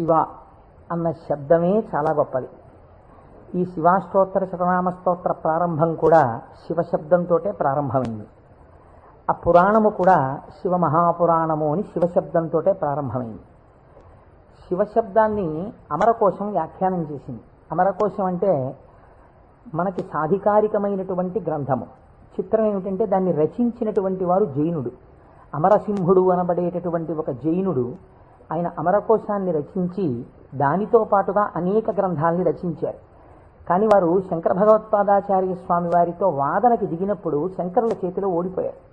శివ అన్న శబ్దమే చాలా గొప్పది. ఈ శివాష్టోత్తర శతనామ స్తోత్ర ప్రారంభం కూడా శివశబ్దంతో ప్రారంభమైంది. ఆ పురాణము కూడా శివ మహాపురాణము అని శివశబ్దంతో ప్రారంభమైంది. శివశబ్దాన్ని అమరకోశం వ్యాఖ్యానం చేసింది. అమరకోశం అంటే మనకి సాధికారికమైనటువంటి గ్రంథము. చిత్రం ఏమిటంటే దాన్ని రచించినటువంటి వారు జైనుడు. అమరసింహుడు అనబడేటటువంటి ఒక జైనుడు ఆయన అమరకోశాన్ని రచించి దానితో పాటుగా అనేక గ్రంథాలని రచించారు. కానీ వారు శంకర భగవత్పాదాచార్య స్వామి వారితో వాదనకి దిగినప్పుడు శంకరుల చేతిలో ఓడిపోయారు.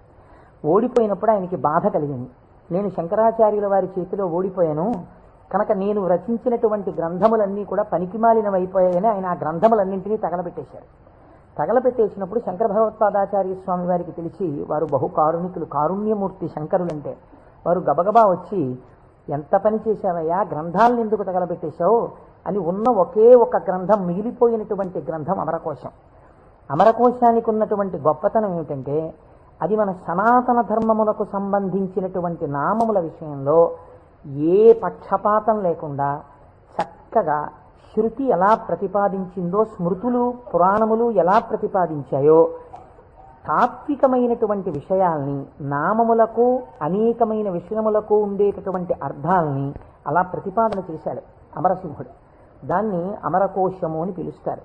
ఓడిపోయినప్పుడు ఆయనకి బాధ కలిగింది. నేను శంకరాచార్యుల వారి చేతిలో ఓడిపోయాను. కనుక నేను రచించినటువంటి గ్రంథములన్నీ కూడా పనికిమాలినవైపోయాయని ఆయన ఆ గ్రంథములన్నింటినీ తగలబెట్టేశారు. తగలబెట్టేసినప్పుడు శంకర భగవత్పాదాచార్య స్వామి వారికి తెలిసి వారు బహు కారుణికులు కారుణ్యమూర్తి శంకరులంటే వారు గబగబా వచ్చి ఎంత పని చేశావయ్యా? గ్రంథాలను ఎందుకు తగలబెట్టేశావు? అని ఉన్న ఒకే ఒక గ్రంథం మిగిలిపోయినటువంటి గ్రంథం అమరకోశం. అమరకోశానికి ఉన్నటువంటి గొప్పతనం ఏమిటంటే అది మన సనాతన ధర్మములకు సంబంధించినటువంటి నామముల విషయంలో ఏ పక్షపాతం లేకుండా చక్కగా శృతి ఎలా ప్రతిపాదించిందో స్మృతులు పురాణములు ఎలా ప్రతిపాదించాయో తాత్వికమైనటువంటి విషయాల్ని నామములకు అనేకమైన విషయములకు ఉండేటటువంటి అర్థాలని అలా ప్రతిపాదన చేశాడు అమరసింహుడు. దాన్ని అమరకోశము అని పిలుస్తారు.